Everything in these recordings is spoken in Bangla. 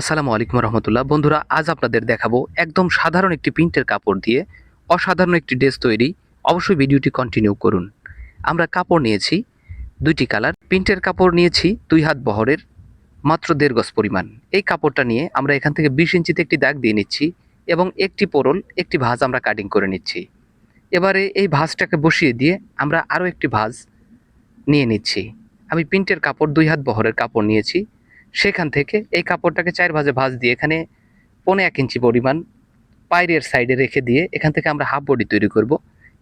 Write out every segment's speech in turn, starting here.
আসসালামু আলাইকুম রহমতুল্লাহ। বন্ধুরা, আজ আপনাদের দেখাবো একদম সাধারণ একটি প্রিন্টের কাপড় দিয়ে অসাধারণ একটি ড্রেস তৈরি। অবশ্যই ভিডিওটি কন্টিনিউ করুন। আমরা কাপড় নিয়েছি, দুইটি কালার। প্রিন্টের কাপড় নিয়েছি, দুই হাত বহরের, মাত্র দেড় গজ পরিমাণ। এই কাপড়টা নিয়ে আমরা এখান থেকে বিশ ইঞ্চিতে একটি দাগ দিয়ে নিচ্ছি এবং একটি পোরল, একটি ভাঁজ আমরা কাটিং করে নিচ্ছি। এবারে এই ভাঁজটাকে বসিয়ে দিয়ে আমরা আরও একটি ভাঁজ নিয়ে নিচ্ছি। আমি প্রিন্টের কাপড়, দুই হাত বহরের কাপড় নিয়েছি। সেখান থেকে এই কাপড়টাকে চার ভাজে ভাজ দিয়ে এখানে পনে এক ইঞ্চি পরিমাণ পায়ের সাইডে রেখে দিয়ে এখান থেকে আমরা হাফ বডি তৈরি করব।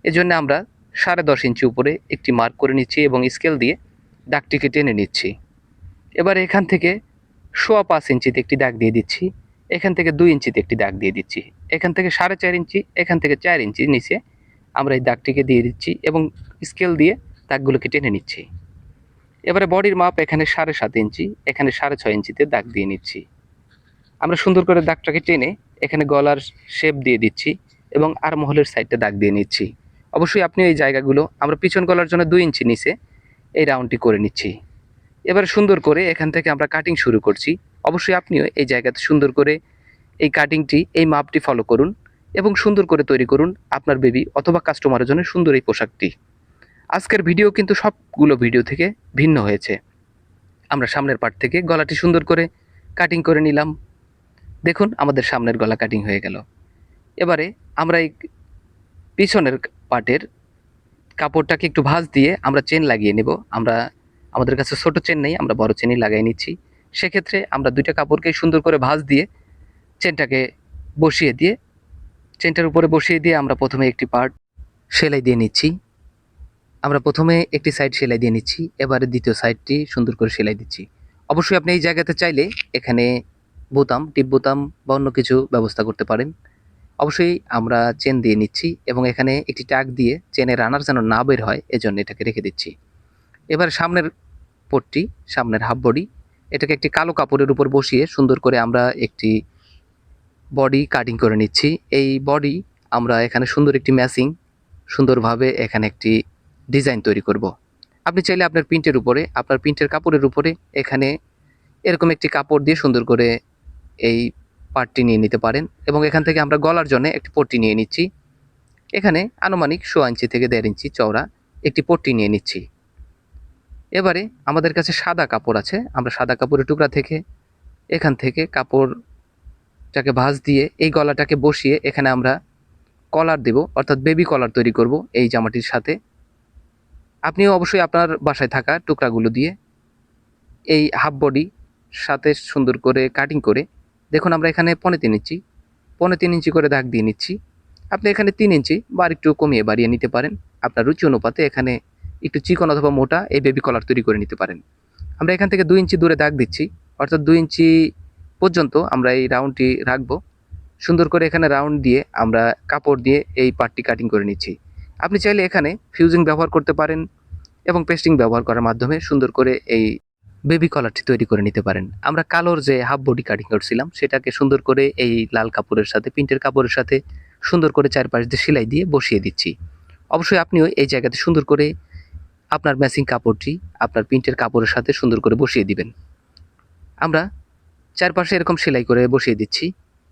এজন্য আমরা সাড়ে দশ ইঞ্চি উপরে একটি মার্ক করে নিচ্ছি এবং স্কেল দিয়ে দাগটিকে টেনে নিচ্ছি। এবার এখান থেকে সোয়া পাঁচ ইঞ্চিতে একটি দাগ দিয়ে দিচ্ছি। এখান থেকে দুই ইঞ্চিতে একটি দাগ দিয়ে দিচ্ছি। এখান থেকে সাড়ে চার ইঞ্চি, এখান থেকে চার ইঞ্চি নিচে আমরা এই দাগটিকে দিয়ে দিচ্ছি এবং স্কেল দিয়ে দাগগুলোকে টেনে নিচ্ছি। এবারে বডির মাপ এখানে সাড়ে সাত ইঞ্চি, এখানে সাড়ে ছয় ইঞ্চিতে দাগ দিয়ে নিচ্ছি। আমরা সুন্দর করে দাগটাকে টেনে এখানে গলার শেপ দিয়ে দিচ্ছি এবং আর মহলের সাইডটা দাগ দিয়ে নিচ্ছি। অবশ্যই আপনি এই জায়গাগুলো, আমরা পিছন গলার জন্য দুই ইঞ্চি নিচে এই রাউন্ডটি করে নিচ্ছি। এবার সুন্দর করে এখান থেকে আমরা কাটিং শুরু করছি। অবশ্যই আপনিও এই জায়গাতে সুন্দর করে এই কাটিংটি এই মাপটি ফলো করুন এবং সুন্দর করে তৈরি করুন আপনার বেবি অথবা কাস্টমারের জন্য সুন্দর এই পোশাকটি। আজকের ভিডিও কিন্তু সবগুলো ভিডিও থেকে ভিন্ন হয়েছে। আমরা সামনের পার্ট থেকে গলাটি সুন্দর করে কাটিং করে নিলাম। দেখুন, আমাদের সামনের গলা কাটিং হয়ে গেল। এবারে আমরা এই পিছনের পার্টের কাপড়টাকে একটু ভাঁজ দিয়ে আমরা চেন লাগিয়ে নেব। আমরা, আমাদের কাছে ছোট চেন নেই, আমরা বড় চেনই লাগাই নিচ্ছি। সেক্ষেত্রে আমরা দুইটা কাপড়কে সুন্দর করে ভাঁজ দিয়ে চেনটাকে বসিয়ে দিয়ে চেনটার উপরে বসিয়ে দিয়ে আমরা প্রথমে একটি পার্ট সেলাই দিয়ে নিচ্ছি। আমরা প্রথমে একটি সাইড সেলাই দিয়ে নিচ্ছি, এবারে দ্বিতীয় সাইডটি সুন্দর করে সেলাই দিচ্ছি। অবশ্যই আপনি এই জায়গাতে চাইলে এখানে বোতাম, টিপ বোতাম বা অন্য কিছু ব্যবস্থা করতে পারেন। অবশ্যই আমরা চেন দিয়ে নিচ্ছি এবং এখানে একটি টাক দিয়ে চেনের রানার যেন না বের হয়, এজন্য এটাকে রেখে দিচ্ছি। এবার সামনের পট্টি, সামনের হাফ বডি, এটাকে একটি কালো কাপড়ের উপর বসিয়ে সুন্দর করে আমরা একটি বডি কাটিং করে নিচ্ছি। এই বডি আমরা এখানে সুন্দর একটি ম্যাচিং, সুন্দরভাবে এখানে একটি ডিজাইন তৈরি করব। আপনি চাইলে আপনার প্রিন্টের উপরে, আপনার প্রিন্টের কাপড়ের উপরে এখানে এরকম একটি কাপড় দিয়ে সুন্দর করে এই পার্টটি নিয়ে নিতে পারেন এবং এখান থেকে আমরা গলার জন্য একটি পট্টি নিয়ে নিচ্ছি। এখানে আনুমানিক শো ইঞ্চি থেকে দেড় ইঞ্চি চওড়া একটি পট্টি নিয়ে নিচ্ছি। এবারে আমাদের কাছে সাদা কাপড় আছে, আমরা সাদা কাপড়ের টুকরা থেকে এখান থেকে কাপড়টাকে ভাঁজ দিয়ে এই গলাটাকে বসিয়ে এখানে আমরা কলার দেব, অর্থাৎ বেবি কলার তৈরি করব এই জামাটির সাথে। আপনিও অবশ্যই আপনার বাসায় থাকা টুকরাগুলো দিয়ে এই হাফ বডি সাথে সুন্দর করে কাটিং করে, দেখুন আমরা এখানে পনে তিন ইঞ্চি, পনে তিন ইঞ্চি করে দাগ দিয়ে নিচ্ছি। আপনি এখানে তিন ইঞ্চি বা একটু কমিয়ে বাড়িয়ে নিতে পারেন। আপনার রুচি অনুপাতে এখানে একটু চিকন অথবা মোটা এই বেবি কলার তৈরি করে নিতে পারেন। আমরা এখান থেকে দুই ইঞ্চি দূরে দাগ দিচ্ছি, অর্থাৎ দুই ইঞ্চি পর্যন্ত আমরা এই রাউন্ডটি রাখব। সুন্দর করে এখানে রাউন্ড দিয়ে আমরা কাপড় দিয়ে এই পার্টটি কাটিং করে নিচ্ছি। আপনি চাইলে এখানে ফিউজিং ব্যবহার করতে পারেন এবং পেস্টিং ব্যবহার করার মাধ্যমে সুন্দর করে এই বেবি কলারটি তৈরি করে নিতে পারেন। আমরা কালোর যে হাফ বডি কাটিং করছিলাম, সেটাকে সুন্দর করে এই লাল কাপড়ের সাথে, প্রিন্টের কাপড়ের সাথে সুন্দর করে চারপাশ দিয়ে সেলাই দিয়ে বসিয়ে দিচ্ছি। অবশ্যই আপনিও এই জায়গাতে সুন্দর করে আপনার ম্যাচিং কাপড়টি আপনার প্রিন্টের কাপড়ের সাথে সুন্দর করে বসিয়ে দিবেন। আমরা চারপাশে এরকম সেলাই করে বসিয়ে দিচ্ছি।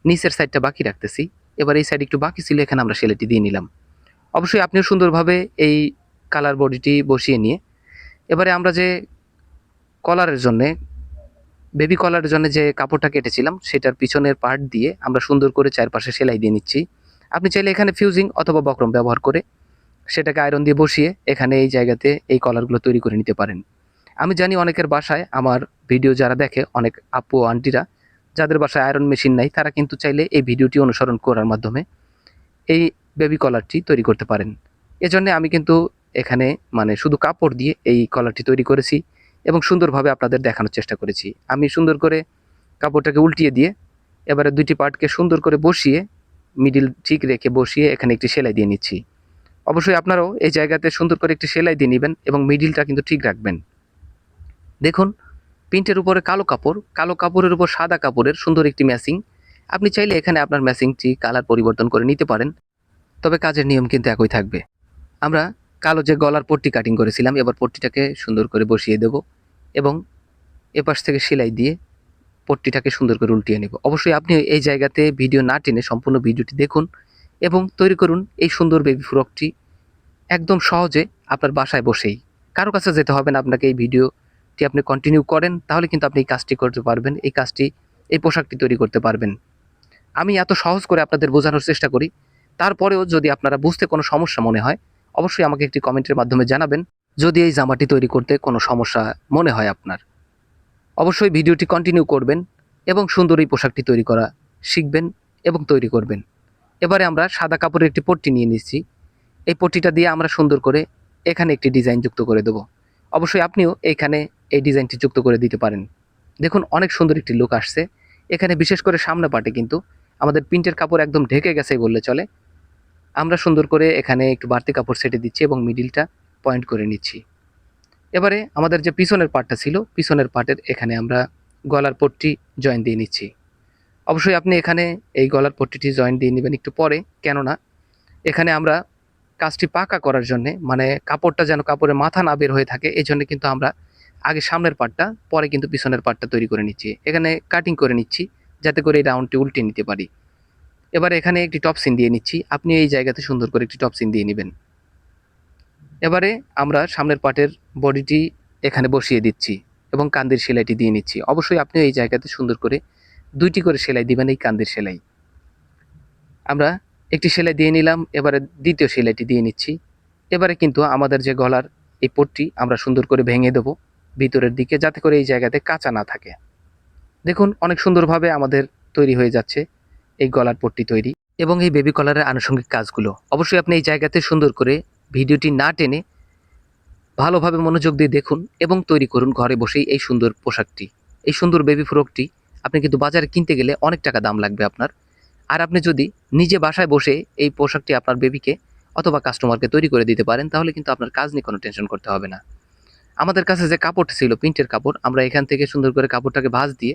নিচের সাইডটা বাকি রাখতেছি। এবার এই সাইড একটু বাকি ছিল, এখানে আমরা সেলাইটি দিয়ে নিলাম। অবশ্যই আপনিও সুন্দরভাবে এই কালার বডিটি বসিয়ে নিয়ে, এবারে আমরা যে কলারের জন্যে বেবি কলারের জন্য যে কাপড়টা কেটেছিলাম, সেটার পিছনের পার্ট দিয়ে আমরা সুন্দর করে চারপাশে সেলাই দিয়ে নিচ্ছি। আপনি চাইলে এখানে ফিউজিং অথবা বক্রম ব্যবহার করে সেটাকে আয়রন দিয়ে বসিয়ে এখানে এই জায়গাতে এই কলারগুলো তৈরি করে নিতে পারেন। আমি জানি অনেকের বাসায়, আমার ভিডিও যারা দেখে, অনেক আপু আন্টিরা, যাদের বাসায় আয়রন মেশিন নাই, তারা কিন্তু চাইলে এই ভিডিওটি অনুসরণ করার মাধ্যমে এই বেবি কলারটি তৈরি করতে পারেন। এজন্য আমি কিন্তু এখানে মানে শুধু কাপড় দিয়ে এই কলারটি তৈরি করেছি এবং সুন্দরভাবে আপনাদের দেখানোর চেষ্টা করেছি। আমি সুন্দর করে কাপড়টাকে উল্টিয়ে দিয়ে এবারে দুইটি পার্টকে সুন্দর করে বসিয়ে মিডিল ঠিক রেখে বসিয়ে এখানে একটি সেলাই দিয়ে নিচ্ছি। অবশ্যই আপনারাও এই জায়গাতে সুন্দর করে একটি সেলাই দিয়ে নেবেন এবং মিডিলটা কিন্তু ঠিক রাখবেন। দেখুন, প্রিন্টের উপরে কালো কাপড়, কালো কাপড়ের উপর সাদা কাপড়ের সুন্দর একটি ম্যাচিং। আপনি চাইলে এখানে আপনার ম্যাচিংটি কালার পরিবর্তন করে নিতে পারেন। তবে কাজের নিয়ম কিন্তু একই থাকবে। আমরা কালো যে গলার পট্টি কাটিং করেছিলাম, এবার পট্টিটাকে সুন্দর করে বসিয়ে দেব এবং এপাশ থেকে সেলাই দিয়ে পট্টিটাকে সুন্দর করে উল্টিয়ে নেব। অবশ্যই আপনি এই জায়গাতে ভিডিও না টেনে সম্পূর্ণ ভিডিওটি দেখুন এবং তৈরি করুন এই সুন্দর বেবি ফ্রকটি একদম সহজে আপনার বাসায় বসেই। কারও কাছে যেতে হবে না, আপনাকে এই ভিডিওটি আপনি কন্টিনিউ করেন, তাহলে কিন্তু আপনি এই কাজটি করতে পারবেন, এই কাজটি, এই পোশাকটি তৈরি করতে পারবেন। আমি এত সহজ করে আপনাদের বোঝানোর চেষ্টা করি তারপরেও যদি আপনারা বুঝতে কোনো সমস্যা মনে হয়, অবশ্যই আমাকে একটি কমেন্টের মাধ্যমে জানাবেন। যদি এই জামাটি তৈরি করতে কোনো সমস্যা মনে হয় আপনার, অবশ্যই ভিডিওটি কন্টিনিউ করবেন এবং সুন্দর এই পোশাকটি তৈরি করা শিখবেন এবং তৈরি করবেন। এবারে আমরা সাদা কাপড়ের একটি পট্টি নিয়ে নিচ্ছি। এই পট্টিটা দিয়ে আমরা সুন্দর করে এখানে একটি ডিজাইন যুক্ত করে দেব। অবশ্যই আপনিও এখানে এই ডিজাইনটি যুক্ত করে দিতে পারেন। দেখুন, অনেক সুন্দর একটি লুক আসছে। এখানে বিশেষ করে সামনে পাটে কিন্তু আমাদের প্রিন্টের কাপড় একদম ঢেকে গেছে বললে চলে। আমরা সুন্দর করে এখানে একটু বাড়তি কাপড় সেটে দিচ্ছি এবং মিডিলটা পয়েন্ট করে নিচ্ছি। এবারে আমাদের যে পিছনের পার্টটা ছিল, পিছনের পার্টের এখানে আমরা গলার পট্টি জয়েন দিয়ে নিচ্ছি। অবশ্যই আপনি এখানে এই গলার পট্টিটি জয়েন দিয়ে নেবেন একটু পরে, কেননা এখানে আমরা কাজটি পাকা করার জন্য মানে কাপড়টা যেন কাপড়ের মাথা না বের হয়ে থাকে, এই জন্য কিন্তু আমরা আগে সামনের পার্টটা পরে কিন্তু পিছনের পার্টটা তৈরি করে নিচ্ছি। এখানে কাটিং করে নিচ্ছি, যাতে করে এই রাউন্ডটি উল্টে নিতে পারি। এবার এখানে একটি টপ সিন দিয়ে নিচ্ছি। আপনি এই জায়গাতে সুন্দর করে একটি টপ সিন দিয়ে নেবেন। এবারে আমরা সামনের পার্টের বডিটি এখানে বসিয়ে দিচ্ছি এবং কান্দির সেলাইটি দিয়ে নিচ্ছি। অবশ্যই আপনি এই জায়গাতে সুন্দর করে দুইটি করে সেলাই দিবেন এই কান্দির সেলাই। আমরা একটি সেলাই দিয়ে নিলাম, এবারে দ্বিতীয় সেলাইটি দিয়ে নিচ্ছি। এবারে কিন্তু আমাদের যে গলার এই পট্টি আমরা সুন্দর করে ভেঙে দেব ভিতরের দিকে, যাতে করে এই জায়গাতে কাঁচা না থাকে। দেখুন, অনেক সুন্দরভাবে আমাদের তৈরি হয়ে যাচ্ছে। এই গলার পট্টি তৈরি এবং এই বেবি কলারের আনুষঙ্গিক কাজগুলো। অবশ্যই আপনি এই জায়গাতে সুন্দর করে ভিডিওটি না টেনে ভালোভাবে মনোযোগ দিয়ে দেখুন এবং তৈরি করুন ঘরে বসেই এই সুন্দর পোশাকটি। এই সুন্দর বেবি ফ্রকটি আপনি কিন্তু বাজারে কিনতে গেলে অনেক টাকা দাম লাগবে আপনার। আর আপনি যদি নিজে বাসায় বসে এই পোশাকটি আপনার বেবিকে অথবা কাস্টমারকে তৈরি করে দিতে পারেন, তাহলে কিন্তু আপনার কাজ নিয়ে কোনো টেনশন করতে হবে না। আমাদের কাছে যে কাপড়টা ছিল প্রিন্টের কাপড়, আমরা এখান থেকে সুন্দর করে কাপড়টাকে ভাঁজ দিয়ে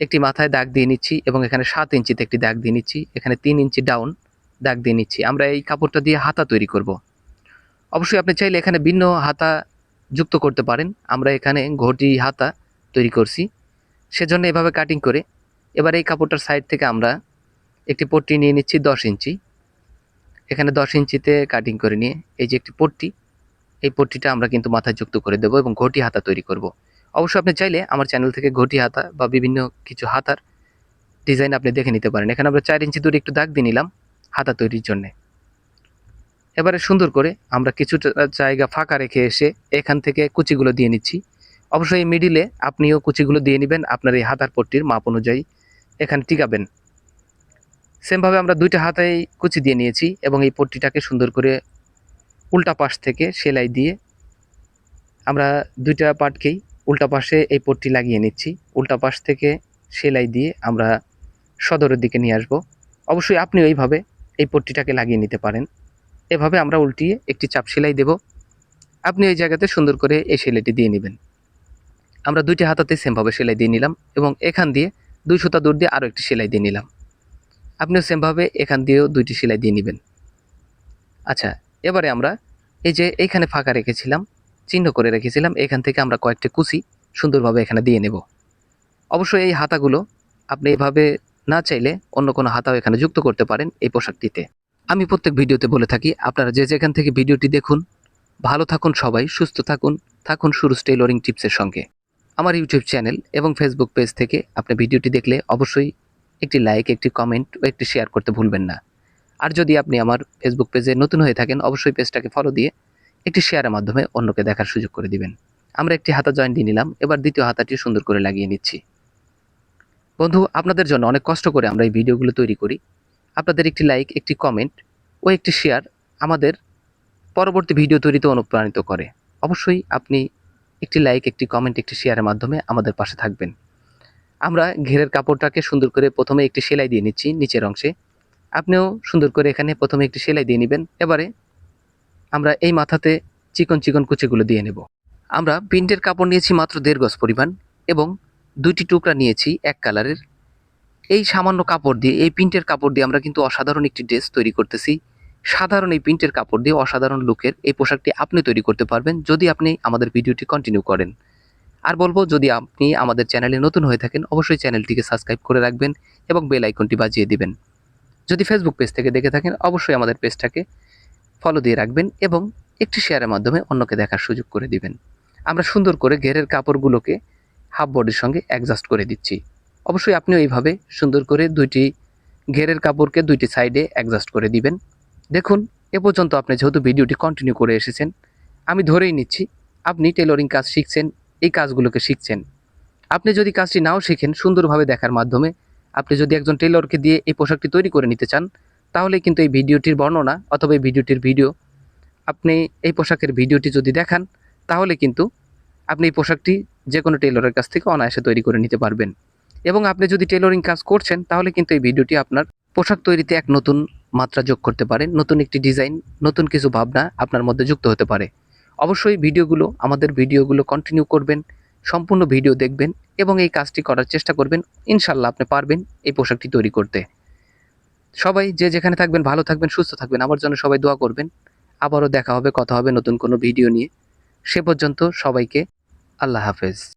একটি মাথায় দাগ দিয়ে নিচ্ছি এবং এখানে সাত ইঞ্চিতে একটি দাগ দিয়ে নিচ্ছি। এখানে তিন ইঞ্চি ডাউন দাগ দিয়ে নিচ্ছি। আমরা এই কাপড়টা দিয়ে হাতা তৈরি করব। অবশ্যই আপনি চাইলে এখানে ভিন্ন হাতা যুক্ত করতে পারেন। আমরা এখানে ঘটি হাতা তৈরি করছি। সেজন্য এভাবে কাটিং করে এবার এই কাপড়টার সাইড থেকে আমরা একটি পট্টি নিয়ে নিচ্ছি দশ ইঞ্চি। এখানে দশ ইঞ্চিতে কাটিং করে নিয়ে এই যে একটি পট্টি, এই পট্টিটা আমরা কিন্তু মাথায় যুক্ত করে দেবো এবং ঘটি হাতা তৈরি করব। অবশ্যই আপনি চাইলে আমার চ্যানেল থেকে ঘটি হাতা বা বিভিন্ন কিছু হাতার ডিজাইন আপনি দেখে নিতে পারেন। এখানে আমরা চার ইঞ্চি দূরে একটু দাগ দিয়ে নিলাম হাতা তৈরির জন্যে। এবারে সুন্দর করে আমরা কিছুটা জায়গা ফাঁকা রেখে এসে এখান থেকে কুচিগুলো দিয়ে নিচ্ছি। অবশ্যই এই মিডিলে আপনিও কুচিগুলো দিয়ে নেবেন, আপনার এই হাতার পট্টির মাপ অনুযায়ী এখানে টিকাবেন। সেমভাবে আমরা দুইটা হাতায় কুচি দিয়ে নিয়েছি এবং এই পট্টিটাকে সুন্দর করে উল্টা পাশ থেকে সেলাই দিয়ে আমরা দুইটা পাটকেই উল্টা পাশে এই পট্টি লাগিয়ে নিচ্ছি। উল্টা পাশ থেকে সেলাই দিয়ে আমরা সদরের দিকে নিয়ে আসব। অবশ্যই আপনি এইভাবে এই পট্টিটাকে লাগিয়ে নিতে পারেন। এভাবে আমরা উল্টিয়ে একটি চাপ সেলাই দেব। আপনি এই জায়গাতে সুন্দর করে এই সেলাইটি দিয়ে নেবেন। আমরা দুইটি হাতাতে সেমভাবে সেলাই দিয়ে নিলাম এবং এখান দিয়ে দুই সুতা দূর দিয়ে আরও একটি সেলাই দিয়ে নিলাম। আপনিও সেমভাবে এখান দিয়েও দুইটি সেলাই দিয়ে নেবেন। আচ্ছা এবারে আমরা এই যে এইখানে ফাঁকা রেখেছিলাম চিহ্ন করে রেখেছিলাম। এখান থেকে আমরা কয়েকটি কুচি সুন্দরভাবে এখানে দিয়ে নেব। অবশ্যই এই হাতাগুলো আপনি এভাবে না চাইলে অন্য কোনো হাতাও এখানে যুক্ত করতে পারেন এই পোশাকটিতে। আমি প্রত্যেক ভিডিওতে বলে থাকি, আপনারা যে যেখান থেকে ভিডিওটি দেখুন, ভালো থাকুন সবাই, সুস্থ থাকুন থাকুন সুরুজ টেইলরিং টিপসের সঙ্গে। আমার ইউটিউব চ্যানেল এবং ফেসবুক পেজ থেকে আপনি ভিডিওটি দেখলে অবশ্যই একটি লাইক, একটি কমেন্ট ও একটি শেয়ার করতে ভুলবেন না। আর যদি আপনি আমার ফেসবুক পেজে নতুন হয়ে থাকেন, অবশ্যই পেজটাকে ফলো দিয়ে একটি শেয়ারের মাধ্যমে অন্যকে দেখার সুযোগ করে দিবেন। আমরা একটি হাতা জয়েন্ট দিয়ে নিলাম, এবার দ্বিতীয় হাতাটি সুন্দর করে লাগিয়ে নিচ্ছি। বন্ধু, আপনাদের জন্য অনেক কষ্ট করে আমরা এই ভিডিওগুলো তৈরি করি। আপনাদের একটি লাইক একটি কমেন্ট ও একটি শেয়ার আমাদের পরবর্তী ভিডিও তৈরিতে অনুপ্রাণিত করে। অবশ্যই আপনি একটি লাইক একটি কমেন্ট একটি শেয়ারের মাধ্যমে আমাদের পাশে থাকবেন। আমরা ঘেরের কাপড়টাকে সুন্দর করে প্রথমে একটি সেলাই দিয়ে নিচ্ছি নিচের অংশে। আপনিও সুন্দর করে এখানে প্রথমে একটি সেলাই দিয়ে নেবেন, এবারে আমরা এই মাথাতে চিকন চিকন কুচিগুলো দিয়ে নেব। আমরা প্রিন্টের কাপড় নিয়েছি মাত্র দেড় গজ পরিমাণ এবং দুইটি টুকরা নিয়েছি এক কালারের। এই সামান্য কাপড় দিয়ে, এই প্রিন্টের কাপড় দিয়ে আমরা কিন্তু অসাধারণ একটি ড্রেস তৈরি করতেছি। সাধারণ এই প্রিন্টের কাপড় দিয়ে অসাধারণ লুকের এই পোশাকটি আপনি তৈরি করতে পারবেন যদি আপনি আমাদের ভিডিওটি কন্টিনিউ করেন। আর বলব, যদি আপনি আমাদের চ্যানেলে নতুন হয়ে থাকেন, অবশ্যই চ্যানেলটিকে সাবস্ক্রাইব করে রাখবেন এবং বেল আইকনটি বাজিয়ে দিবেন। যদি ফেসবুক পেজ থেকে দেখে থাকেন, অবশ্যই আমাদের পেজটাকে ফলো দিয়ে রাখবেন এবং একটি শেয়ারের মাধ্যমে অন্যকে দেখার সুযোগ করে দিবেন। আমরা সুন্দর করে ঘেরের কাপড়গুলোকে হাফ বডির সঙ্গে অ্যাডজাস্ট করে দিচ্ছি। অবশ্যই আপনিও এইভাবে সুন্দর করে দুইটি ঘেরের কাপড়কে দুইটি সাইডে অ্যাডজাস্ট করে দিবেন। দেখুন, এ পর্যন্ত আপনি যেহেতু ভিডিওটি কন্টিনিউ করে এসেছেন, আমি ধরেই নিচ্ছি, আপনি টেলরিং কাজ শিখছেন, এই কাজগুলোকে শিখছেন। আপনি যদি কাজটি নাও শিখেন, সুন্দরভাবে দেখার মাধ্যমে আপনি যদি একজন টেলরকে দিয়ে এই পোশাকটি তৈরি করে নিতে চান তাহলে কিন্তু এই ভিডিওটির বর্ণনা অথবা এই ভিডিওটির ভিডিও, আপনি এই পোশাকের ভিডিওটি যদি দেখান, তাহলে কিন্তু আপনি এই পোশাকটি যে কোনো টেলরের কাছ থেকে অনায়াসে তৈরি করে নিতে পারবেন। এবং আপনি যদি টেলরিং কাজ করছেন, তাহলে কিন্তু এই ভিডিওটি আপনার পোশাক তৈরিতে এক নতুন মাত্রা যোগ করতে পারে, নতুন একটি ডিজাইন, নতুন কিছু ভাবনা আপনার মধ্যে যুক্ত হতে পারে। অবশ্যই ভিডিওগুলো, আমাদের ভিডিওগুলো কন্টিনিউ করবেন, সম্পূর্ণ ভিডিও দেখবেন এবং এই কাজটি করার চেষ্টা করবেন ইনশাল্লাহ আপনি পারবেন এই পোশাকটি তৈরি করতে। সবাই যে যেখানে থাকবেন, ভালো থাকবেন, সুস্থ থাকবেন, আমার জন্য সবাই দোয়া করবেন। আবারও দেখা হবে, কথা হবে নতুন কোনো ভিডিও নিয়ে। সে পর্যন্ত সবাইকে আল্লাহ হাফেজ।